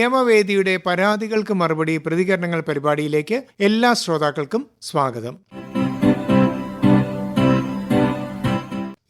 നിയമവേദിയുടെ പരാതികൾക്ക് മറുപടി പ്രതികരണങ്ങൾ പരിപാടിയിലേക്ക് എല്ലാ ശ്രോതാക്കൾക്കും സ്വാഗതം.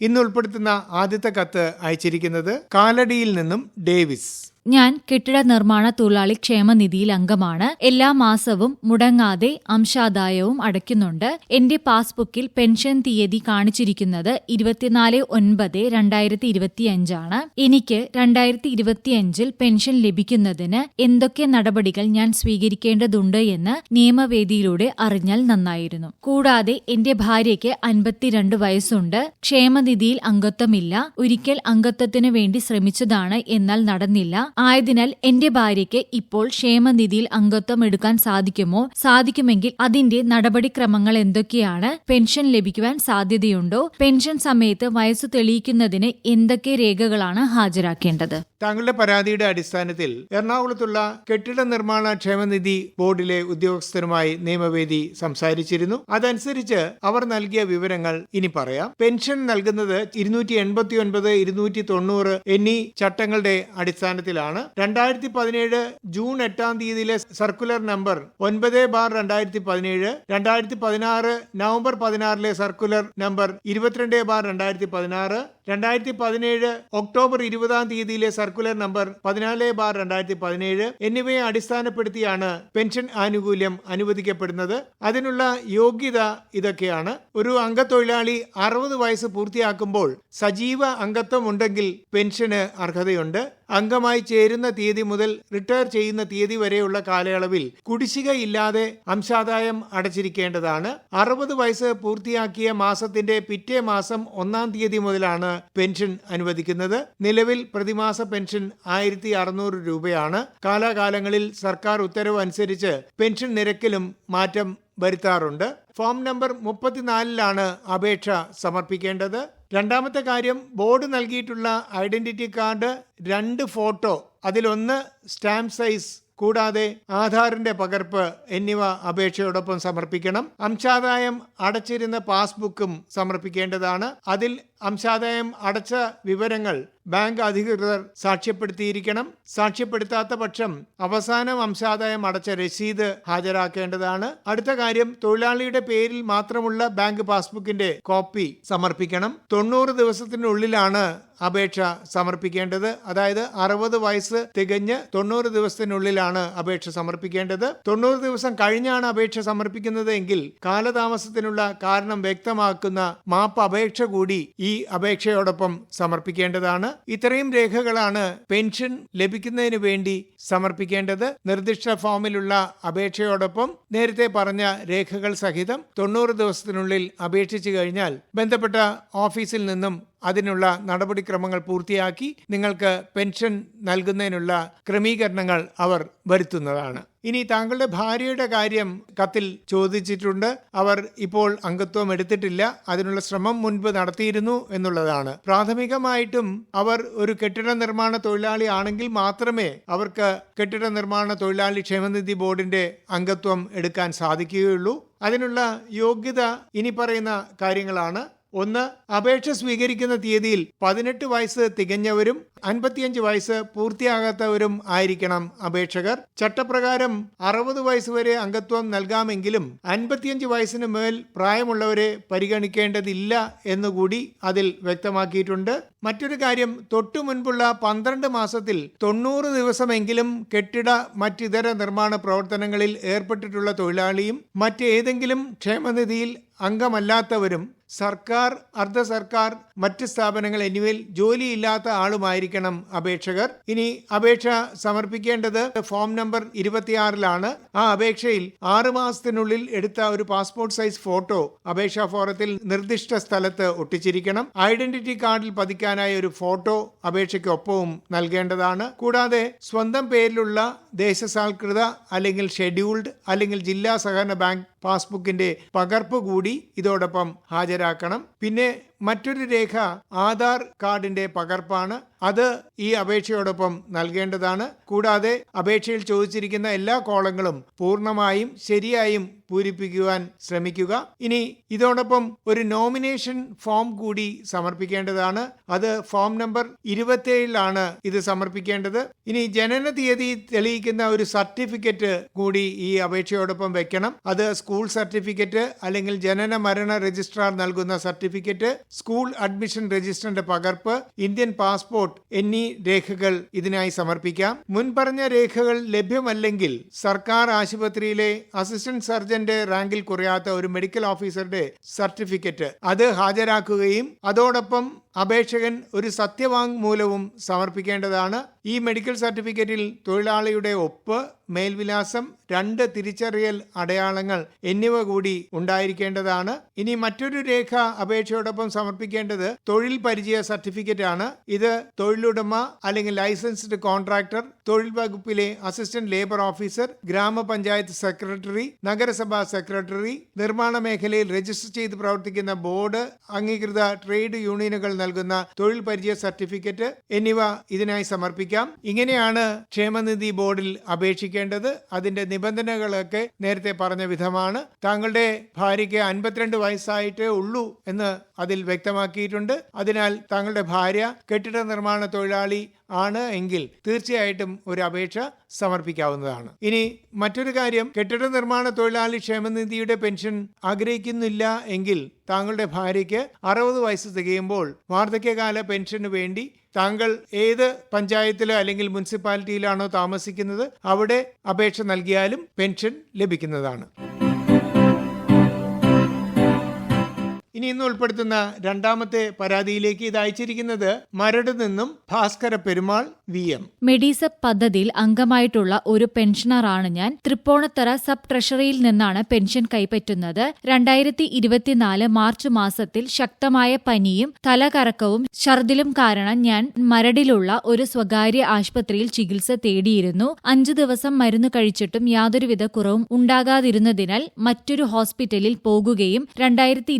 ഇന്ന് ഉൾപ്പെടുത്തുന്ന ആദ്യത്തെ കത്ത് അയച്ചിരിക്കുന്നത് കാലടിയിൽ നിന്നും ഡേവിസ്. ഞാൻ കെട്ടിട നിർമ്മാണ തൊഴിലാളി ക്ഷേമനിധിയിൽ അംഗമാണ്. എല്ലാ മാസവും മുടങ്ങാതെ അംശാദായവും അടയ്ക്കുന്നുണ്ട്. എന്റെ പാസ്ബുക്കിൽ പെൻഷൻ തീയതി കാണിച്ചിരിക്കുന്നത് ഇരുപത്തിനാല് ഒൻപത് രണ്ടായിരത്തി ഇരുപത്തിയഞ്ചാണ് എനിക്ക് രണ്ടായിരത്തി ഇരുപത്തിയഞ്ചിൽ പെൻഷൻ ലഭിക്കുന്നതിന് എന്തൊക്കെ നടപടികൾ ഞാൻ സ്വീകരിക്കേണ്ടതുണ്ട് എന്ന് നിയമവേദിയിലൂടെ അറിഞ്ഞാൽ നന്നായിരുന്നു. കൂടാതെ എന്റെ ഭാര്യയ്ക്ക് അൻപത്തിരണ്ട് വയസ്സുണ്ട്. ക്ഷേമനിധിയിൽ അംഗത്വമില്ല. ഒരിക്കൽ അംഗത്വത്തിനു വേണ്ടി ശ്രമിച്ചതാണ് എന്നാൽ നടന്നില്ല. ആയതിനാൽ എന്റെ ഭാര്യയ്ക്ക് ഇപ്പോൾ ക്ഷേമനിധിയിൽ അംഗത്വം എടുക്കാൻ സാധിക്കുമോ? സാധിക്കുമെങ്കിൽ അതിന്റെ നടപടിക്രമങ്ങൾ എന്തൊക്കെയാണ്? പെൻഷൻ ലഭിക്കുവാൻ സാധ്യതയുണ്ടോ? പെൻഷൻ സമയത്ത് വയസ്സ് തെളിയിക്കുന്നതിന് എന്തൊക്കെ രേഖകളാണ് ഹാജരാക്കേണ്ടത്? താങ്കളുടെ പരാതിയുടെ അടിസ്ഥാനത്തിൽ എറണാകുളത്തുള്ള കെട്ടിട നിർമ്മാണ ക്ഷേമനിധി ബോർഡിലെ ഉദ്യോഗസ്ഥരുമായി നിയമവേദി സംസാരിച്ചിരുന്നു. അതനുസരിച്ച് അവർ നൽകിയ വിവരങ്ങൾ ഇനി പറയാം. പെൻഷൻ നൽകുന്നത് ഇരുന്നൂറ്റി എൺപത്തി ഒൻപത് ഇരുന്നൂറ്റി തൊണ്ണൂറ് എന്നീ ചട്ടങ്ങളുടെ അടിസ്ഥാനത്തിലാണ്. രണ്ടായിരത്തി പതിനേഴ് ജൂൺ എട്ടാം തീയതിയിലെ സർക്കുലർ നമ്പർ ഒൻപത് ബാർ രണ്ടായിരത്തി പതിനേഴ് രണ്ടായിരത്തി പതിനാറ് നവംബർ പതിനാറിലെ സർക്കുലർ നമ്പർ ഇരുപത്തിരണ്ട് ബാർ രണ്ടായിരത്തി പതിനാറ് രണ്ടായിരത്തി പതിനേഴ് ഒക്ടോബർ ഇരുപതാം തീയതിയിലെ സർക്കുലർ നമ്പർ പതിനാല് ബാർ രണ്ടായിരത്തി പതിനേഴ് എന്നിവയെ അടിസ്ഥാനപ്പെടുത്തിയാണ് പെൻഷൻ ആനുകൂല്യം അനുവദിക്കപ്പെടുന്നത്. അതിനുള്ള യോഗ്യത ഇതൊക്കെയാണ്. ഒരു അംഗത്തൊഴിലാളി അറുപത് വയസ്സ് പൂർത്തിയാക്കുമ്പോൾ സജീവ അംഗത്വം ഉണ്ടെങ്കിൽ പെൻഷന് അർഹതയുണ്ട്. അംഗമായി ചേരുന്ന തീയതി മുതൽ റിട്ടയർ ചെയ്യുന്ന തീയതി വരെയുള്ള കാലയളവിൽ കുടിശ്ശിക ഇല്ലാതെ അംശാദായം അടച്ചിരിക്കേണ്ടതാണ്. അറുപത് വയസ്സ് പൂർത്തിയാക്കിയ മാസത്തിന്റെ പിറ്റേ മാസം ഒന്നാം തീയതി മുതലാണ് പെൻഷൻ അനുവദിക്കുന്നത്. നിലവിൽ പ്രതിമാസ പെൻഷൻ ആയിരത്തി അറുന്നൂറ് രൂപയാണ്. കാലാകാലങ്ങളിൽ സർക്കാർ ഉത്തരവ് അനുസരിച്ച് പെൻഷൻ നിരക്കിലും മാറ്റം വരുത്താറുണ്ട്. ഫോം നമ്പർ മുപ്പത്തിനാലിലാണ് അപേക്ഷ സമർപ്പിക്കേണ്ടത്. രണ്ടാമത്തെ കാര്യം ബോർഡ് നൽകിയിട്ടുള്ള ഐഡന്റിറ്റി കാർഡ് രണ്ട് ഫോട്ടോ അതിലൊന്ന് സ്റ്റാമ്പ് സൈസ് കൂടാതെ ആധാറിന്റെ പകർപ്പ് എന്നിവ അപേക്ഷയോടൊപ്പം സമർപ്പിക്കണം. അംശാദായം അടച്ചിരുന്ന പാസ്ബുക്കും സമർപ്പിക്കേണ്ടതാണ്. അതിൽ അംശാദായം അടച്ച വിവരങ്ങൾ ബാങ്ക് അധികൃതർ സാക്ഷ്യപ്പെടുത്തിയിരിക്കണം. സാക്ഷ്യപ്പെടുത്താത്ത പക്ഷം അവസാനം അംശാദായം അടച്ച രസീത് ഹാജരാക്കേണ്ടതാണ്. അടുത്ത കാര്യം തൊഴിലാളിയുടെ പേരിൽ മാത്രമുള്ള ബാങ്ക് പാസ്ബുക്കിന്റെ കോപ്പി സമർപ്പിക്കണം. തൊണ്ണൂറ് ദിവസത്തിനുള്ളിലാണ് അപേക്ഷ സമർപ്പിക്കേണ്ടത്. അതായത് അറുപത് വയസ്സ് തികഞ്ഞ് തൊണ്ണൂറ് ദിവസത്തിനുള്ളിലാണ് അപേക്ഷ സമർപ്പിക്കേണ്ടത്. തൊണ്ണൂറ് ദിവസം കഴിഞ്ഞാണ് അപേക്ഷ സമർപ്പിക്കുന്നത് എങ്കിൽ കാലതാമസത്തിനുള്ള കാരണം വ്യക്തമാക്കുന്ന മാപ്പ് അപേക്ഷ കൂടി ഈ അപേക്ഷയോടൊപ്പം സമർപ്പിക്കേണ്ടതാണ്. ഇത്രയും രേഖകളാണ് പെൻഷൻ ലഭിക്കുന്നതിന് വേണ്ടി സമർപ്പിക്കേണ്ടത്. നിർദ്ദിഷ്ട ഫോമിലുള്ള അപേക്ഷയോടൊപ്പം നേരത്തെ പറഞ്ഞ രേഖകൾ സഹിതം തൊണ്ണൂറ് ദിവസത്തിനുള്ളിൽ അപേക്ഷിച്ചു കഴിഞ്ഞാൽ ബന്ധപ്പെട്ട ഓഫീസിൽ നിന്നും അതിനുള്ള നടപടിക്രമങ്ങൾ പൂർത്തിയാക്കി നിങ്ങൾക്ക് പെൻഷൻ നൽകുന്നതിനുള്ള ക്രമീകരണങ്ങൾ അവർ വരുത്തുന്നതാണ്. ഇനി താങ്കളുടെ ഭാര്യയുടെ കാര്യം കത്തിൽ ചോദിച്ചിട്ടുണ്ട്. അവർ ഇപ്പോൾ അംഗത്വം എടുത്തിട്ടില്ല. അതിനുള്ള ശ്രമം മുൻപ് നടത്തിയിരുന്നു എന്നുള്ളതാണ്. പ്രാഥമികമായിട്ടും അവർ ഒരു കെട്ടിട നിർമ്മാണ തൊഴിലാളി ആണെങ്കിൽ മാത്രമേ അവർക്ക് കെട്ടിട നിർമ്മാണ തൊഴിലാളി ക്ഷേമനിധി ബോർഡിന്റെ അംഗത്വം എടുക്കാൻ സാധിക്കുകയുള്ളൂ. അതിനുള്ള യോഗ്യത ഇനി പറയുന്ന കാര്യങ്ങളാണ്. ഒന്ന് അപേക്ഷ സ്വീകരിക്കുന്ന തീയതിയിൽ പതിനെട്ട് വയസ്സ് തികഞ്ഞവരും അൻപത്തിയഞ്ച് വയസ്സ് പൂർത്തിയാകാത്തവരും ആയിരിക്കണം അപേക്ഷകർ. ചട്ടപ്രകാരം അറുപത് വയസ്സ് വരെ അംഗത്വം നൽകാമെങ്കിലും അൻപത്തിയഞ്ച് വയസ്സിന് മേൽ പ്രായമുള്ളവരെ പരിഗണിക്കേണ്ടതില്ല എന്നുകൂടി അതിൽ വ്യക്തമാക്കിയിട്ടുണ്ട്. മറ്റൊരു കാര്യം തൊട്ടു മുൻപുള്ള പന്ത്രണ്ട് മാസത്തിൽ തൊണ്ണൂറ് ദിവസമെങ്കിലും കെട്ടിട മറ്റിതര നിർമ്മാണ പ്രവർത്തനങ്ങളിൽ ഏർപ്പെട്ടിട്ടുള്ള തൊഴിലാളിയും മറ്റേതെങ്കിലും ക്ഷേമനിധിയിൽ അംഗമല്ലാത്തവരും സർക്കാർ അർദ്ധ സർക്കാർ മറ്റ് സ്ഥാപനങ്ങൾ എന്നിവയിൽ ജോലിയില്ലാത്ത ആളുമായിരിക്കണം അപേക്ഷകർ. ഇനി അപേക്ഷ സമർപ്പിക്കേണ്ടത് ഫോം നമ്പർ ഇരുപത്തിയാറിലാണ്. ആ അപേക്ഷയിൽ ആറ് മാസത്തിനുള്ളിൽ എടുത്ത ഒരു പാസ്പോർട്ട് സൈസ് ഫോട്ടോ അപേക്ഷാ ഫോറത്തിൽ നിർദ്ദിഷ്ട സ്ഥലത്ത് ഒട്ടിച്ചിരിക്കണം. ഐഡന്റിറ്റി കാർഡിൽ പതിക്കാനായ ഒരു ഫോട്ടോ അപേക്ഷയ്ക്കൊപ്പവും നൽകേണ്ടതാണ്. കൂടാതെ സ്വന്തം പേരിലുള്ള ദേശസാൽകൃത അല്ലെങ്കിൽ ഷെഡ്യൂൾഡ് അല്ലെങ്കിൽ ജില്ലാ സഹകരണ ബാങ്ക് പാസ്ബുക്കിന്റെ പകർപ്പ് കൂടി ഇതോടൊപ്പം ഹാജരാക്കണം. പിന്നെ മറ്റൊരു രേഖ ആധാർ കാർഡിന്റെ പകർപ്പാണ്. അത് ഈ അപേക്ഷയോടൊപ്പം നൽകേണ്ടതാണ്. കൂടാതെ അപേക്ഷയിൽ ചോദിച്ചിരിക്കുന്ന എല്ലാ കോളങ്ങളും പൂർണമായും ശരിയായും പൂരിപ്പിക്കുവാൻ ശ്രമിക്കുക. ഇനി ഇതോടൊപ്പം ഒരു നോമിനേഷൻ ഫോം കൂടി സമർപ്പിക്കേണ്ടതാണ്. അത് ഫോം നമ്പർ ഇരുപത്തിയേഴിലാണ് ഇത് സമർപ്പിക്കേണ്ടത്. ഇനി ജനന തീയതി തെളിയിക്കുന്ന ഒരു സർട്ടിഫിക്കറ്റ് കൂടി ഈ അപേക്ഷയോടൊപ്പം വെക്കണം. അത് സ്കൂൾ സർട്ടിഫിക്കറ്റ് അല്ലെങ്കിൽ ജനന മരണ രജിസ്ട്രാർ നൽകുന്ന സർട്ടിഫിക്കറ്റ് സ്കൂൾ അഡ്മിഷൻ രജിസ്റ്ററിന്റെ പകർപ്പ് ഇന്ത്യൻ പാസ്പോർട്ട് എന്നീ രേഖകൾ ഇതിനായി സമർപ്പിക്കാം. മുൻപറഞ്ഞ രേഖകൾ ലഭ്യമല്ലെങ്കിൽ സർക്കാർ ആശുപത്രിയിലെ അസിസ്റ്റന്റ് സർജന്റെ റാങ്കിൽ കുറയാത്ത ഒരു മെഡിക്കൽ ഓഫീസറുടെ സർട്ടിഫിക്കറ്റ് അത് ഹാജരാക്കുകയും അതോടൊപ്പം അപേക്ഷകൻ ഒരു സത്യവാങ്മൂലവും സമർപ്പിക്കേണ്ടതാണ്. ഈ മെഡിക്കൽ സർട്ടിഫിക്കറ്റിൽ തൊഴിലാളിയുടെ ഒപ്പ് മേൽവിലാസം രണ്ട് തിരിച്ചറിയൽ അടയാളങ്ങൾ എന്നിവ കൂടി ഉണ്ടായിരിക്കേണ്ടതാണ്. ഇനി മറ്റൊരു രേഖ അപേക്ഷയോടൊപ്പം സമർപ്പിക്കേണ്ടത് തൊഴിൽ പരിചയ സർട്ടിഫിക്കറ്റ് ആണ് ഇത് തൊഴിലുടമ അല്ലെങ്കിൽ ലൈസൻസ്ഡ് കോൺട്രാക്ടർ തൊഴിൽ വകുപ്പിലെ അസിസ്റ്റന്റ് ലേബർ ഓഫീസർ ഗ്രാമപഞ്ചായത്ത് സെക്രട്ടറി നഗരസഭാ സെക്രട്ടറി നിർമ്മാണ മേഖലയിൽ രജിസ്റ്റർ ചെയ്ത് പ്രവർത്തിക്കുന്ന ബോർഡ് അംഗീകൃത ട്രേഡ് യൂണിയനുകൾ നൽകുന്ന തൊഴിൽ പരിചയ സർട്ടിഫിക്കറ്റ് എന്നിവ ഇതിനായി സമർപ്പിക്കാം. ഇങ്ങനെയാണ് ക്ഷേമനിധി ബോർഡിൽ അപേക്ഷിക്കേണ്ടത്. അതിന്റെ നിബന്ധനകളൊക്കെ നേരത്തെ പറഞ്ഞ വിധമാണ്. താങ്കളുടെ ഭാര്യയ്ക്ക് അൻപത്തിരണ്ട് വയസ്സായിട്ടേ ഉള്ളൂ എന്ന് അതിൽ വ്യക്തമാക്കിയിട്ടുണ്ട്. അതിനാൽ താങ്കളുടെ ഭാര്യ കെട്ടിട നിർമ്മാണ തൊഴിലാളി ആണ് എങ്കിൽ തീർച്ചയായിട്ടും ഒരു അപേക്ഷ സമർപ്പിക്കാവുന്നതാണ്. ഇനി മറ്റൊരു കാര്യം. കെട്ടിട നിർമ്മാണ തൊഴിലാളി ക്ഷേമനിധിയുടെ പെൻഷൻ ആഗ്രഹിക്കുന്നില്ല എങ്കിൽ താങ്കളുടെ ഭാര്യയ്ക്ക് അറുപത് വയസ്സ് തികയുമ്പോൾ വാർദ്ധക്യകാല പെൻഷന് വേണ്ടി താങ്കൾ ഏത് പഞ്ചായത്തിലോ അല്ലെങ്കിൽ മുനിസിപ്പാലിറ്റിയിലാണോ താമസിക്കുന്നത് അവിടെ അപേക്ഷ നൽകിയാലും പെൻഷൻ ലഭിക്കുന്നതാണ്. ഇനി ഇന്ന് ഉൾപ്പെടുത്തുന്ന രണ്ടാമത്തെ പരാതിയിലേക്ക് ഇത് അയച്ചിരിക്കുന്നത് മരട് നിന്നും ഭാസ്കര പെരുമാൾ വി എം. മെഡിസപ്പ് പദ്ധതിയിൽ അംഗമായിട്ടുള്ള ഒരു പെൻഷനറാണ് ഞാൻ. തൃപ്പൂണിത്തറ സബ് ട്രഷറിയിൽ നിന്നാണ് പെൻഷൻ കൈപ്പറ്റുന്നത്. രണ്ടായിരത്തി ഇരുപത്തിനാല് മാർച്ച് മാസത്തിൽ ശക്തമായ പനിയും തലകറക്കവും ഛർദിലും കാരണം ഞാൻ മരടിലുള്ള ഒരു സ്വകാര്യ ആശുപത്രിയിൽ ചികിത്സ തേടിയിരുന്നു. അഞ്ചു ദിവസം മരുന്ന് കഴിച്ചിട്ടും യാതൊരുവിധ കുറവും ഉണ്ടാകാതിരുന്നതിനാൽ മറ്റൊരു ഹോസ്പിറ്റലിൽ പോകുകയും രണ്ടായിരത്തി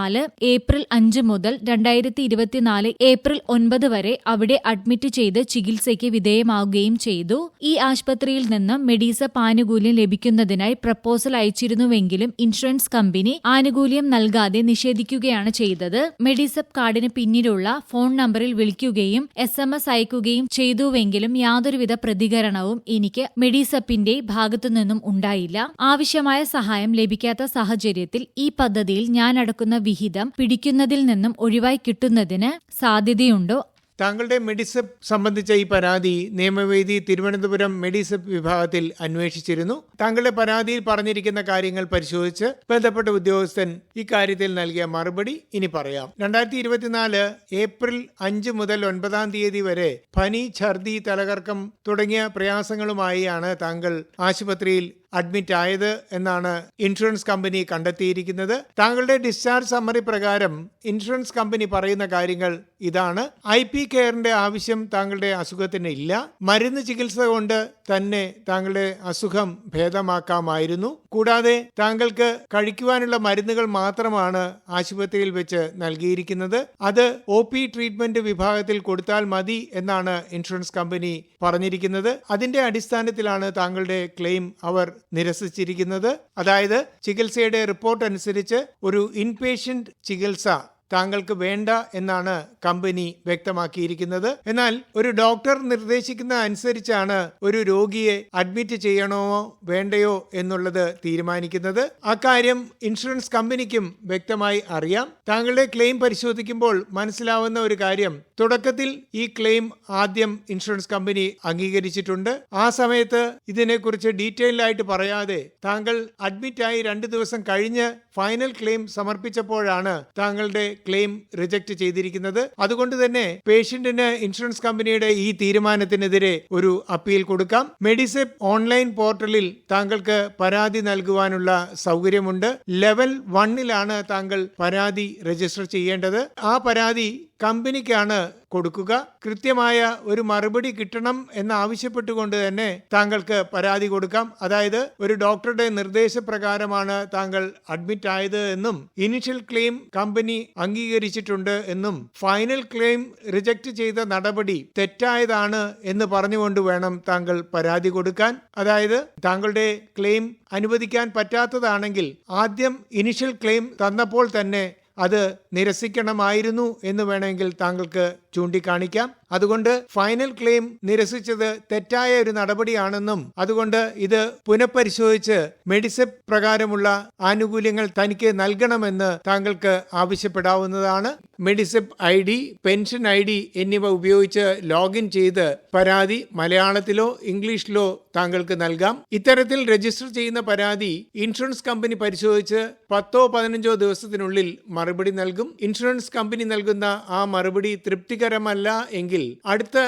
ഇരുപത്തിനാല് ഏപ്രിൽ അഞ്ച് മുതൽ രണ്ടായിരത്തി ഇരുപത്തിനാല് ഏപ്രിൽ ഒൻപത് വരെ അവിടെ അഡ്മിറ്റ് ചെയ്ത് ചികിത്സയ്ക്ക് വിധേയമാവുകയും ചെയ്തു. ഈ ആശുപത്രിയിൽ നിന്ന് മെഡീസ ആനുകൂല്യം ലഭിക്കുന്നതിനായി പ്രപ്പോസൽ അയച്ചിരുന്നുവെങ്കിലും ഇൻഷുറൻസ് കമ്പനി ആനുകൂല്യം നൽകാതെ നിഷേധിക്കുകയാണ് ചെയ്തത്. മെഡിസപ്പ് കാർഡിന് പിന്നിലുള്ള ഫോൺ നമ്പറിൽ വിളിക്കുകയും എസ് എം എസ് അയക്കുകയും ചെയ്തുവെങ്കിലും യാതൊരുവിധ പ്രതികരണവും എനിക്ക് മെഡിസപ്പിന്റെ ഭാഗത്തുനിന്നും ഉണ്ടായില്ല. ആവശ്യമായ സഹായം ലഭിക്കാത്ത സാഹചര്യത്തിൽ ഈ പദ്ധതിയിൽ ഞാൻ അടക്കുന്ന വിഹിതം പിടിക്കുന്നതിൽ നിന്നും ഒഴിവായി കിട്ടുന്നതിന് സാധ്യതയുണ്ടോ? താങ്കളുടെ മെഡിസപ്പ് സംബന്ധിച്ച ഈ പരാതി നിയമവേദി തിരുവനന്തപുരം മെഡിസപ്പ് വിഭാഗത്തിൽ അന്വേഷിച്ചിരുന്നു. താങ്കളുടെ പരാതിയിൽ പറഞ്ഞിരിക്കുന്ന കാര്യങ്ങൾ പരിശോധിച്ച് ബന്ധപ്പെട്ട ഉദ്യോഗസ്ഥൻ ഇക്കാര്യത്തിൽ നൽകിയ മറുപടി ഇനി പറയാം. രണ്ടായിരത്തി ഇരുപത്തിനാല് ഏപ്രിൽ അഞ്ച് മുതൽ ഒൻപതാം തീയതി വരെ പനി ഛർദി തലകർക്കം തുടങ്ങിയ പ്രയാസങ്ങളുമായാണ് താങ്കൾ ആശുപത്രിയിൽ അഡ്മിറ്റ് ആയത് എന്നാണ് ഇൻഷുറൻസ് കമ്പനി കണ്ടെത്തിയിരിക്കുന്നത്. താങ്കളുടെ ഡിസ്ചാർജ് സമ്മറി പ്രകാരം ഇൻഷുറൻസ് കമ്പനി പറയുന്ന കാര്യങ്ങൾ ഇതാണ്. ഐ പി കെയറിന്റെ ആവശ്യം താങ്കളുടെ അസുഖത്തിന് ഇല്ല. മരുന്ന് ചികിത്സ കൊണ്ട് തന്നെ താങ്കളുടെ അസുഖം ഭേദമാക്കാമായിരുന്നു. കൂടാതെ താങ്കൾക്ക് കഴിക്കുവാനുള്ള മരുന്നുകൾ മാത്രമാണ് ആശുപത്രിയിൽ വെച്ച് നൽകിയിരിക്കുന്നത്. അത് ഒ പി ട്രീറ്റ്മെന്റ് വിഭാഗത്തിൽ കൊടുത്താൽ മതി എന്നാണ് ഇൻഷുറൻസ് കമ്പനി പറഞ്ഞിരിക്കുന്നത്. അതിന്റെ അടിസ്ഥാനത്തിലാണ് താങ്കളുടെ ക്ലെയിം അവർ നിരസിച്ചിരിക്കുന്നത്. അതായത് ചികിത്സയുടെ റിപ്പോർട്ട് അനുസരിച്ച് ഒരു ഇൻപേഷ്യന്റ് ചികിത്സ താങ്കൾക്ക് വേണ്ട എന്നാണ് കമ്പനി വ്യക്തമാക്കിയിരിക്കുന്നത്. എന്നാൽ ഒരു ഡോക്ടർ നിർദ്ദേശിക്കുന്ന അനുസരിച്ചാണ് ഒരു രോഗിയെ അഡ്മിറ്റ് ചെയ്യണോ വേണ്ടയോ എന്നുള്ളത് തീരുമാനിക്കുന്നത്. അക്കാര്യം ഇൻഷുറൻസ് കമ്പനിക്കും വ്യക്തമായി അറിയാം. താങ്കളുടെ ക്ലെയിം പരിശോധിക്കുമ്പോൾ മനസ്സിലാവുന്ന ഒരു കാര്യം തുടക്കത്തിൽ ഈ ക്ലെയിം ആദ്യം ഇൻഷുറൻസ് കമ്പനി അംഗീകരിച്ചിട്ടുണ്ട്. ആ സമയത്ത് ഇതിനെക്കുറിച്ച് ഡീറ്റെയിൽ ആയിട്ട് പറയാതെ താങ്കൾ അഡ്മിറ്റായി രണ്ട് ദിവസം കഴിഞ്ഞ് ഫൈനൽ ക്ലെയിം സമർപ്പിച്ചപ്പോഴാണ് താങ്കളുടെ ക്ലെയിം റിജക്ട് ചെയ്തിരിക്കുന്നത്. അതുകൊണ്ട് തന്നെ പേഷ്യന്റിന് ഇൻഷുറൻസ് കമ്പനിയുടെ ഈ തീരുമാനത്തിനെതിരെ ഒരു അപ്പീൽ കൊടുക്കാം. മെഡിസെപ് ഓൺലൈൻ പോർട്ടലിൽ താങ്കൾക്ക് പരാതി നൽകുവാനുള്ള സൗകര്യമുണ്ട്. ലെവൽ വണ്ണിലാണ് താങ്കൾ പരാതി രജിസ്റ്റർ ചെയ്യേണ്ടത്. ആ പരാതി കമ്പനിക്കാണ് കൊടുക്കുക. കൃത്യമായ ഒരു മറുപടി കിട്ടണം എന്ന് ആവശ്യപ്പെട്ടുകൊണ്ട് തന്നെ താങ്കൾക്ക് പരാതി കൊടുക്കാം. അതായത് ഒരു ഡോക്ടറുടെ നിർദ്ദേശപ്രകാരമാണ് താങ്കൾ അഡ്മിറ്റ് ആയത് എന്നും ഇനിഷ്യൽ ക്ലെയിം കമ്പനി അംഗീകരിച്ചിട്ടുണ്ട് എന്നും ഫൈനൽ ക്ലെയിം റിജക്ട് ചെയ്ത നടപടി തെറ്റായതാണ് എന്ന് പറഞ്ഞുകൊണ്ട് വേണം താങ്കൾ പരാതി കൊടുക്കാൻ. അതായത് താങ്കളുടെ ക്ലെയിം അനുവദിക്കാൻ പറ്റാത്തതാണെങ്കിൽ ആദ്യം ഇനിഷ്യൽ ക്ലെയിം തന്നപ്പോൾ തന്നെ അത് നിരസിക്കണമായിരുന്നു എന്ന് വേണമെങ്കിൽ താങ്കൾക്ക് ചൂണ്ടിക്കാണിക്കാം. അതുകൊണ്ട് ഫൈനൽ ക്ലെയിം നിരസിച്ചത് തെറ്റായ ഒരു നടപടിയാണെന്നും അതുകൊണ്ട് ഇത് പുനഃപരിശോധിച്ച് മെഡിസെപ് പ്രകാരമുള്ള ആനുകൂല്യങ്ങൾ തനിക്ക് നൽകണമെന്ന് താങ്കൾക്ക് ആവശ്യപ്പെടാവുന്നതാണ്. Medisep I D pension I D എന്നിവ ഉപയോഗിച്ച് ലോഗിൻ ചെയ്ത് പരാതി മലയാളത്തിലോ ഇംഗ്ലീഷിലോ താങ്കൾക്ക് നൽകാം. ഇത്തരത്തിൽ രജിസ്റ്റർ ചെയ്യുന്ന പരാതി ഇൻഷുറൻസ് കമ്പനി പരിശോധിച്ച് പത്തോ പതിനഞ്ചോ ദിവസത്തിനുള്ളിൽ മറുപടി നൽകും. ഇൻഷുറൻസ് കമ്പനി നൽകുന്ന ആ മറുപടി തൃപ്തികരമല്ല എങ്കിൽ അടുത്ത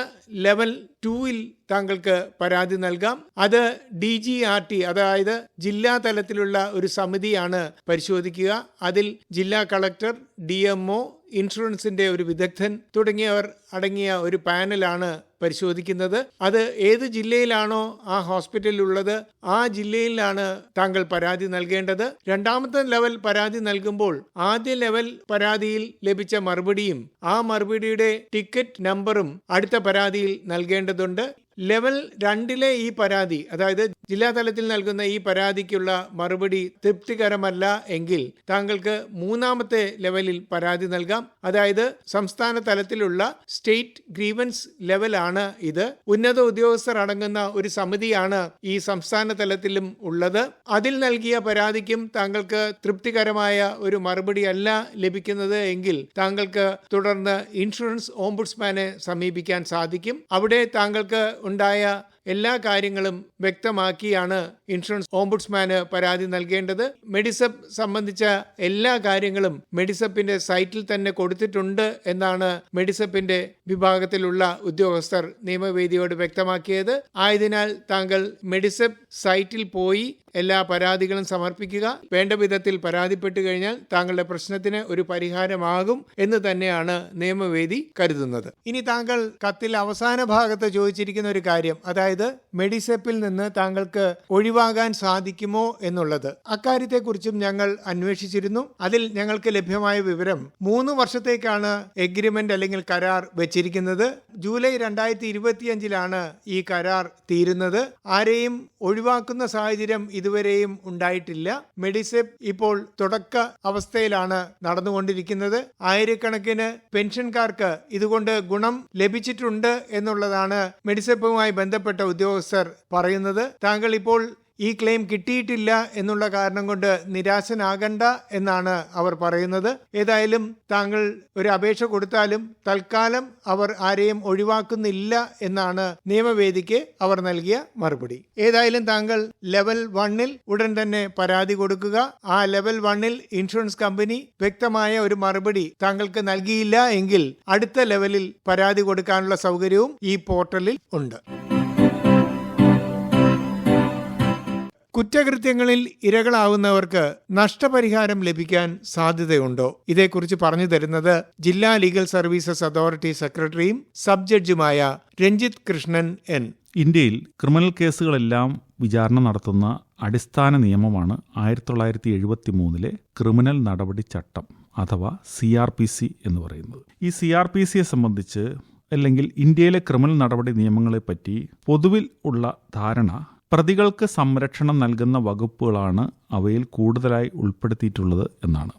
ലെവൽ ടൂവിൽ താങ്കൾക്ക് പരാതി നൽകാം. അത് ഡി ജി ആർ ടി അതായത് ജില്ലാ തലത്തിലുള്ള ഒരു സമിതിയാണ് പരിശോധിക്കുക. അതിൽ ജില്ലാ കളക്ടർ ഡി എം ഇൻഷുറൻസിന്റെ ഒരു വിദഗ്ധൻ തുടങ്ങിയവർ അടങ്ങിയ ഒരു പാനലാണ് പരിശോധിക്കുന്നത്. അത് ഏത് ജില്ലയിലാണോ ആ ഹോസ്പിറ്റലിൽ ഉള്ളത് ആ ജില്ലയിലാണ് താങ്കൾ പരാതി നൽകേണ്ടത്. രണ്ടാമത്തെ ലെവൽ പരാതി നൽകുമ്പോൾ ആദ്യ ലെവൽ പരാതിയിൽ ലഭിച്ച മറുപടിയും ആ മറുപടിയുടെ ടിക്കറ്റ് നമ്പറും അടുത്ത പരാതിയിൽ നൽകേണ്ടതുണ്ട്. ലെവൽ രണ്ടിലെ ഈ പരാതി അതായത് ജില്ലാ തലത്തിൽ നൽകുന്ന ഈ പരാതിക്കുള്ള മറുപടി തൃപ്തികരമല്ല എങ്കിൽ താങ്കൾക്ക് മൂന്നാമത്തെ ലെവലിൽ പരാതി നൽകാം. അതായത് സംസ്ഥാന തലത്തിലുള്ള സ്റ്റേറ്റ് ഗ്രീവൻസ് ലെവലാണ് ഇത്. ഉന്നത ഉദ്യോഗസ്ഥർ അടങ്ങുന്ന ഒരു സമിതിയാണ് ഈ സംസ്ഥാന തലത്തിലും ഉള്ളത്. അതിൽ നൽകിയ പരാതിക്കും താങ്കൾക്ക് തൃപ്തികരമായ ഒരു മറുപടി അല്ല ലഭിക്കുന്നത് എങ്കിൽ താങ്കൾക്ക് തുടർന്ന് ഇൻഷുറൻസ് ഓംബുഡ്സ്മാനെ സമീപിക്കാൻ സാധിക്കും. അവിടെ താങ്കൾക്ക് ഉണ്ടായ എല്ലാ കാര്യങ്ങളും വ്യക്തമാക്കിയാണ് ഇൻഷുറൻസ് ഓംബുഡ്സ്മാന് പരാതി നൽകേണ്ടത്. മെഡിസപ്പ് സംബന്ധിച്ച എല്ലാ കാര്യങ്ങളും മെഡിസപ്പിന്റെ സൈറ്റിൽ തന്നെ കൊടുത്തിട്ടുണ്ട് എന്നാണ് മെഡിസപ്പിന്റെ വിഭാഗത്തിലുള്ള ഉദ്യോഗസ്ഥർ നിയമവേദിയോട് വ്യക്തമാക്കിയത്. ആയതിനാൽ താങ്കൾ മെഡിസപ്പ് സൈറ്റിൽ പോയി എല്ലാ പരാതികളും സമർപ്പിക്കുക. വേണ്ട വിധത്തിൽ പരാതിപ്പെട്ടു കഴിഞ്ഞാൽ താങ്കളുടെ പ്രശ്നത്തിന് ഒരു പരിഹാരമാകും എന്ന് തന്നെയാണ് നിയമവേദി കരുതുന്നത്. ഇനി താങ്കൾ കത്തിൽ അവസാന ഭാഗത്ത് ചോദിച്ചിരിക്കുന്ന ഒരു കാര്യം അതായത് അതായത് മെഡിസെപ്പിൽ നിന്ന് താങ്കൾക്ക് ഒഴിവാകാൻ സാധിക്കുമോ എന്നുള്ളത്. അക്കാര്യത്തെക്കുറിച്ചും ഞങ്ങൾ അന്വേഷിച്ചിരുന്നു. അതിൽ ഞങ്ങൾക്ക് ലഭ്യമായ വിവരം മൂന്ന് വർഷത്തേക്കാണ് എഗ്രിമെന്റ് അല്ലെങ്കിൽ കരാർ വെച്ചിരിക്കുന്നത്. ജൂലൈ രണ്ടായിരത്തി ഇരുപത്തിയഞ്ചിലാണ് ഈ കരാർ തീരുന്നത്. ആരെയും ഒഴിവാക്കുന്ന സാഹചര്യം ഇതുവരെയും ഉണ്ടായിട്ടില്ല. മെഡിസെപ്പ് ഇപ്പോൾ തുടക്ക അവസ്ഥയിലാണ് നടന്നുകൊണ്ടിരിക്കുന്നത്. ആയിരക്കണക്കിന് പെൻഷൻകാർക്ക് ഇതുകൊണ്ട് ഗുണം ലഭിച്ചിട്ടുണ്ട് എന്നുള്ളതാണ് മെഡിസെപ്പുമായി ബന്ധപ്പെട്ട ഉദ്യോഗസ്ഥർ പറയുന്നത് താങ്കൾ ഇപ്പോൾ ഈ ക്ലെയിം കിട്ടിയിട്ടില്ല എന്നുള്ള കാരണം കൊണ്ട് നിരാശനാകണ്ട എന്നാണ് അവർ പറയുന്നത്. ഏതായാലും താങ്കൾ ഒരു അപേക്ഷ കൊടുത്താലും തൽക്കാലം അവർ ആരെയും ഒഴിവാക്കുന്നില്ല എന്നാണ് നിയമവേദിക്ക് അവർ നൽകിയ മറുപടി. ഏതായാലും താങ്കൾ ലെവൽ വണ്ണിൽ ഉടൻ തന്നെ പരാതി കൊടുക്കുക. ആ ലെവൽ വണ്ണിൽ ഇൻഷുറൻസ് കമ്പനി വ്യക്തമായ ഒരു മറുപടി താങ്കൾക്ക് നൽകിയില്ല എങ്കിൽ അടുത്ത ലെവലിൽ പരാതി കൊടുക്കാനുള്ള സൗകര്യവും ഈ പോർട്ടലിൽ ഉണ്ട്. കുറ്റകൃത്യങ്ങളിൽ ഇരകളാവുന്നവർക്ക് നഷ്ടപരിഹാരം ലഭിക്കാൻ സാധ്യതയുണ്ടോ? ഇതേക്കുറിച്ച് പറഞ്ഞു തരുന്നത് ജില്ലാ ലീഗൽ സർവീസസ് അതോറിറ്റി സെക്രട്ടറിയും സബ് ജഡ്ജുമായ രഞ്ജിത്ത് കൃഷ്ണൻ എൻ. ഇന്ത്യയിൽ ക്രിമിനൽ കേസുകളെല്ലാം വിചാരണ നടത്തുന്ന അടിസ്ഥാന നിയമമാണ് ആയിരത്തി തൊള്ളായിരത്തി എഴുപത്തി മൂന്നിലെ ക്രിമിനൽ നടപടി ചട്ടം അഥവാ സി ആർ പി സി എന്ന് പറയുന്നത്. ഈ സി ആർ പി സിയെ സംബന്ധിച്ച് അല്ലെങ്കിൽ ഇന്ത്യയിലെ ക്രിമിനൽ നടപടി നിയമങ്ങളെപ്പറ്റി പൊതുവിൽ ഉള്ള ധാരണ പ്രതികൾക്ക് സംരക്ഷണം നൽകുന്ന വകുപ്പുകളാണ് അവയിൽ കൂടുതലായി ഉൾപ്പെടുത്തിയിട്ടുള്ളത് എന്നാണ്.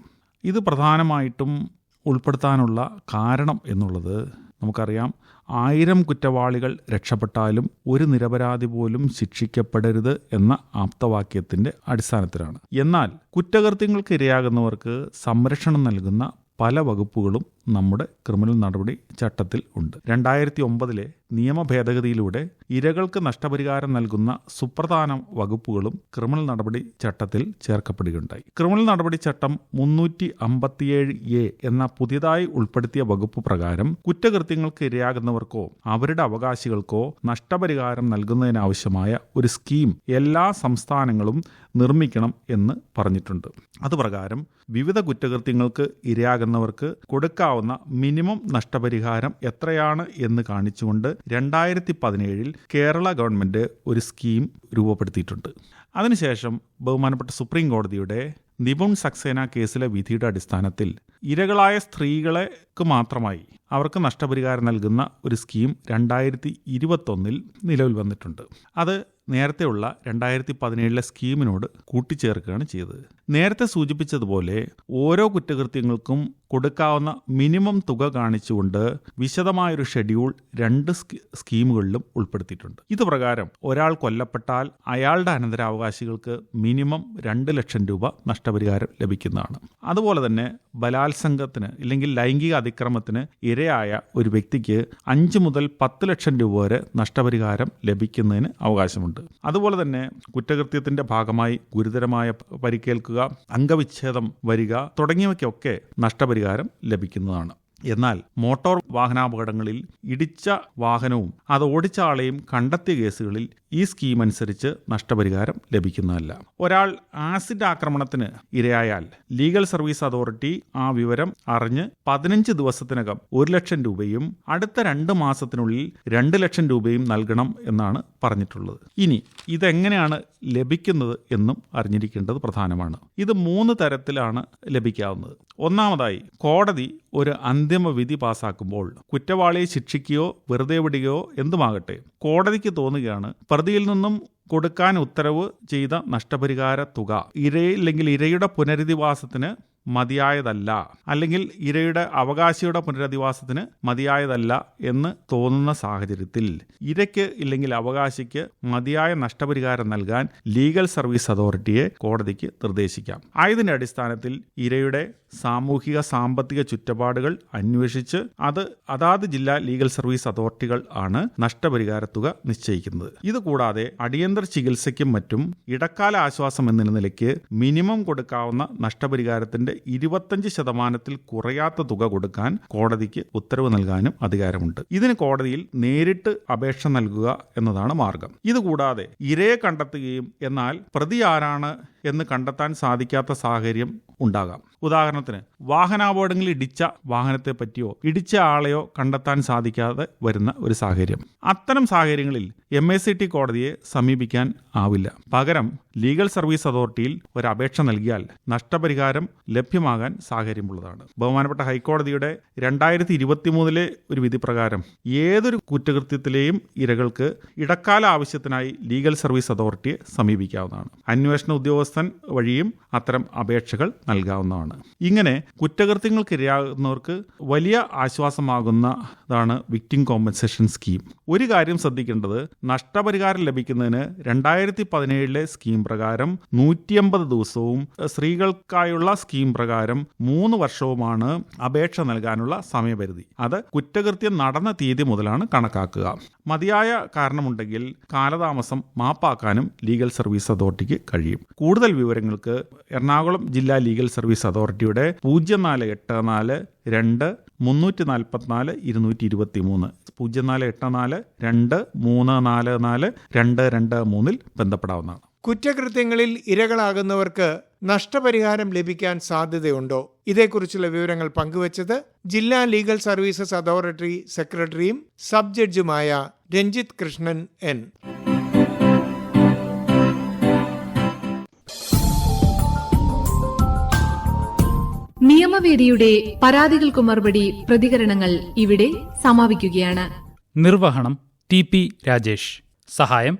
ഇത് പ്രധാനമായിട്ടും ഉൾപ്പെടുത്താനുള്ള കാരണം എന്നുള്ളത് നമുക്കറിയാം. ആയിരം കുറ്റവാളികൾ രക്ഷപ്പെട്ടാലും ഒരു നിരപരാധി പോലും ശിക്ഷിക്കപ്പെടരുത് എന്ന ആപ്തവാക്യത്തിന്റെ അടിസ്ഥാനത്തിലാണ്. എന്നാൽ കുറ്റകൃത്യങ്ങൾക്ക് ഇരയാകുന്നവർക്ക് സംരക്ഷണം നൽകുന്ന പല വകുപ്പുകളും നമ്മുടെ ക്രിമിനൽ നടപടി ചട്ടത്തിൽ ഉണ്ട്. രണ്ടായിരത്തി ഒമ്പതിലെ നിയമ ഭേദഗതിയിലൂടെ ഇരകൾക്ക് നഷ്ടപരിഹാരം നൽകുന്ന സുപ്രധാന വകുപ്പുകളും ക്രിമിനൽ നടപടി ചട്ടത്തിൽ ചേർക്കപ്പെടുകയുണ്ടായി. ക്രിമിനൽ നടപടി ചട്ടം മുന്നൂറ്റി അമ്പത്തിയേഴ് എ എന്ന പുതിയതായി ഉൾപ്പെടുത്തിയ വകുപ്പ് പ്രകാരം കുറ്റകൃത്യങ്ങൾക്ക് ഇരയാകുന്നവർക്കോ അവരുടെ അവകാശികൾക്കോ നഷ്ടപരിഹാരം നൽകുന്നതിനാവശ്യമായ ഒരു സ്കീം എല്ലാ സംസ്ഥാനങ്ങളും നിർമ്മിക്കണം എന്ന് പറഞ്ഞിട്ടുണ്ട്. അതുപ്രകാരം വിവിധ കുറ്റകൃത്യങ്ങൾക്ക് ഇരയാകുന്നവർക്ക് കൊടുക്കാവുന്ന മിനിമം നഷ്ടപരിഹാരം എത്രയാണ് എന്ന് കാണിച്ചുകൊണ്ട് രണ്ടായിരത്തി പതിനേഴിൽ കേരള ഗവൺമെന്റ് ഒരു സ്കീം രൂപപ്പെടുത്തിയിട്ടുണ്ട്. അതിനുശേഷം ബഹുമാനപ്പെട്ട സുപ്രീം കോടതിയുടെ നിപുൺ സക്സേന കേസിലെ വിധിയുടെ അടിസ്ഥാനത്തിൽ ഇരകളായ സ്ത്രീകളെക്ക് മാത്രമായി അവർക്ക് നഷ്ടപരിഹാരം നൽകുന്ന ഒരു സ്കീം രണ്ടായിരത്തി ഇരുപത്തൊന്നിൽ നിലവിൽ വന്നിട്ടുണ്ട്. അത് നേരത്തെയുള്ള രണ്ടായിരത്തി പതിനേഴിലെ സ്കീമിനോട് കൂട്ടിച്ചേർക്കുകയാണ് ചെയ്തത്. നേരത്തെ സൂചിപ്പിച്ചതുപോലെ ഓരോ കുറ്റകൃത്യങ്ങൾക്കും കൊടുക്കാവുന്ന മിനിമം തുക കാണിച്ചുകൊണ്ട് വിശദമായൊരു ഷെഡ്യൂൾ രണ്ട് സ്കീമുകളിലും ഉൾപ്പെടുത്തിയിട്ടുണ്ട്. ഇത് പ്രകാരം ഒരാൾ കൊല്ലപ്പെട്ടാൽ അയാളുടെ അനന്തരാവകാശികൾക്ക് മിനിമം രണ്ട് ലക്ഷം രൂപ നഷ്ടപരിഹാരം ലഭിക്കുന്നതാണ്. അതുപോലെ തന്നെ ബലാത്സംഗത്തിന് ഇല്ലെങ്കിൽ ലൈംഗിക അതിക്രമത്തിന് ഇരയായ ഒരു വ്യക്തിക്ക് അഞ്ച് മുതൽ പത്ത് ലക്ഷം രൂപ വരെ നഷ്ടപരിഹാരം ലഭിക്കുന്നതിന് അവകാശമുണ്ട്. അതുപോലെ തന്നെ കുറ്റകൃത്യത്തിന്റെ ഭാഗമായി ഗുരുതരമായ പരിക്കേൽക്കുക അംഗവിച്ഛേദം വരിക തുടങ്ങിയവയ്ക്കൊക്കെ നഷ്ടപരിഹാരം ലഭിക്കുന്നതാണ്. എന്നാൽ മോട്ടോർ വാഹനാപകടങ്ങളിൽ ഇടിച്ച വാഹനവും അത് ഓടിച്ച ആളെയും കണ്ടെത്തിയ കേസുകളിൽ ഈ സ്കീം അനുസരിച്ച് നഷ്ടപരിഹാരം ലഭിക്കുന്നതല്ല. ഒരാൾ ആസിഡ് ആക്രമണത്തിന് ഇരയായാൽ ലീഗൽ സർവീസ് അതോറിറ്റി ആ വിവരം അറിഞ്ഞ് പതിനഞ്ച് ദിവസത്തിനകം ഒരു ലക്ഷം രൂപയും അടുത്ത രണ്ട് മാസത്തിനുള്ളിൽ രണ്ട് ലക്ഷം രൂപയും നൽകണം എന്നാണ് പറഞ്ഞിട്ടുള്ളത്. ഇനി ഇതെങ്ങനെയാണ് ലഭിക്കുന്നത് എന്നും അറിഞ്ഞിരിക്കേണ്ടത് പ്രധാനമാണ്. ഇത് മൂന്ന് തരത്തിലാണ് ലഭിക്കാവുന്നത്. ഒന്നാമതായി കോടതി ഒരു അന്തിമ വിധി പാസാക്കുമ്പോൾ കുറ്റവാളിയെ ശിക്ഷിക്കുകയോ വെറുതെ വിടുകയോ എന്തുമാകട്ടെ കോടതിക്ക് തോന്നുകയാണ് പ്രതിയിൽ നിന്നും കൊടുക്കാൻ ഉത്തരവ് ചെയ്ത നഷ്ടപരിഹാര തുക. ഇരയില്ലെങ്കിൽ ഇരയുടെ പുനരധിവാസത്തിന് മതിയായതല്ല. അല്ലെങ്കിൽ ഇരയുടെ അവകാശിയുടെ പുനരധിവാസത്തിന് മതിയായതല്ല എന്ന് തോന്നുന്ന സാഹചര്യത്തിൽ ഇരയ്ക്ക് ഇല്ലെങ്കിൽ അവകാശിക്ക് മതിയായ നഷ്ടപരിഹാരം നൽകാൻ ലീഗൽ സർവീസ് അതോറിറ്റിയെ കോടതിക്ക് നിർദ്ദേശിക്കാം. ആയതിന്റെ അടിസ്ഥാനത്തിൽ ഇരയുടെ സാമൂഹിക സാമ്പത്തിക ചുറ്റപാടുകൾ അന്വേഷിച്ച് അത് അതാത് ജില്ലാ ലീഗൽ സർവീസ് അതോറിറ്റികൾ ആണ് നഷ്ടപരിഹാര തുക നിശ്ചയിക്കുന്നത്. ഇതുകൂടാതെ അടിയന്തര ചികിത്സയ്ക്കും മറ്റും ഇടക്കാല ആശ്വാസം എന്ന നിലയ്ക്ക് മിനിമം കൊടുക്കാവുന്ന നഷ്ടപരിഹാരത്തിന്റെ ഇരുപത്തഞ്ച് ശതമാനത്തിൽ കുറയാത്ത തുക കൊടുക്കാൻ കോടതിക്ക് ഉത്തരവ് നൽകാനും അധികാരമുണ്ട്. ഇതിന് കോടതിയിൽ നേരിട്ട് അപേക്ഷ നൽകുക എന്നതാണ് മാർഗം. ഇതുകൂടാതെ ഇരയെ കണ്ടെത്തുകയും എന്നാൽ പ്രതി ആരാണ് എന്ന് കണ്ടെത്താൻ സാധിക്കാത്ത സാഹചര്യം ഉണ്ടാകാം. ഉദാഹരണത്തിന് വാഹനാപകടങ്ങളിൽ ഇടിച്ച വാഹനത്തെ പറ്റിയോ ഇടിച്ച ആളെയോ കണ്ടെത്താൻ സാധിക്കാതെ വരുന്ന ഒരു സാഹചര്യം. അത്തരം സാഹചര്യങ്ങളിൽ എം കോടതിയെ സമീപിക്കാൻ ആവില്ല. പകരം ലീഗൽ സർവീസ് അതോറിറ്റിയിൽ ഒരു അപേക്ഷ നൽകിയാൽ നഷ്ടപരിഹാരം ലഭ്യമാകാൻ സാഹചര്യമുള്ളതാണ്. ബഹുമാനപ്പെട്ട ഹൈക്കോടതിയുടെ രണ്ടായിരത്തി ഇരുപത്തിമൂന്നിലെ ഒരു വിധി പ്രകാരം ഏതൊരു കുറ്റകൃത്യത്തിലെയും ഇരകൾക്ക് ഇടക്കാല ആവശ്യത്തിനായി ലീഗൽ സർവീസ് അതോറിറ്റിയെ സമീപിക്കാവുന്നതാണ്. അന്വേഷണ ഉദ്യോഗസ്ഥൻ വഴിയും അത്തരം അപേക്ഷകൾ നൽകാവുന്നതാണ്. ഇങ്ങനെ കുറ്റകൃത്യങ്ങൾക്കിരയാകുന്നവർക്ക് വലിയ ആശ്വാസമാകുന്നതാണ് വിക്ടിം കോമ്പൻസേഷൻ സ്കീം. ഒരു കാര്യം ശ്രദ്ധിക്കേണ്ടത് നഷ്ടപരിഹാരം ലഭിക്കുന്നതിന് രണ്ടായിരത്തി പതിനേഴിലെ സ്കീം പ്രകാരം നൂറ്റിയമ്പത് ദിവസവും സ്ത്രീകൾക്കായുള്ള സ്കീം പ്രകാരം മൂന്ന് വർഷവുമാണ് അപേക്ഷ നൽകാനുള്ള സമയപരിധി. അത് കുറ്റകൃത്യം നടന്ന തീയതി മുതലാണ് കണക്കാക്കുക. മതിയായ കാരണമുണ്ടെങ്കിൽ കാലതാമസം മാപ്പാക്കാനും ലീഗൽ സർവീസ് അതോറിറ്റിക്ക് കഴിയും. കൂടുതൽ വിവരങ്ങൾക്ക് എറണാകുളം ജില്ലാ ലീഗൽ സർവീസ് അതോറിറ്റിയുടെ പൂജ്യം നാല് എട്ട് നാല് രണ്ട് മുന്നൂറ്റി നാൽപ്പത്തിനാല് ഇരുന്നൂറ്റി ഇരുപത്തി മൂന്ന് പൂജ്യം നാല് എട്ട് നാല് രണ്ട് മൂന്ന് നാല് നാല് രണ്ട് രണ്ട് മൂന്നിൽ ബന്ധപ്പെടാവുന്നതാണ്. കുറ്റകൃത്യങ്ങളിൽ ഇരകളാകുന്നവർക്ക് നഷ്ടപരിഹാരം ലഭിക്കാൻ സാധ്യതയുണ്ടോ? ഇതേക്കുറിച്ചുള്ള വിവരങ്ങൾ പങ്കുവച്ചത് ജില്ലാ ലീഗൽ സർവീസസ് അതോറിറ്റി സെക്രട്ടറിയും സബ് ജഡ്ജുമായ രഞ്ജിത്ത് കൃഷ്ണൻ എൻ. നിയമവേദിയുടെ പരാതികൾക്ക് മറുപടി പ്രതികരണങ്ങൾ ഇവിടെ സമാപിക്കുകയാണ്. നിർവഹണം ടി പി രാജേഷ്. സഹായം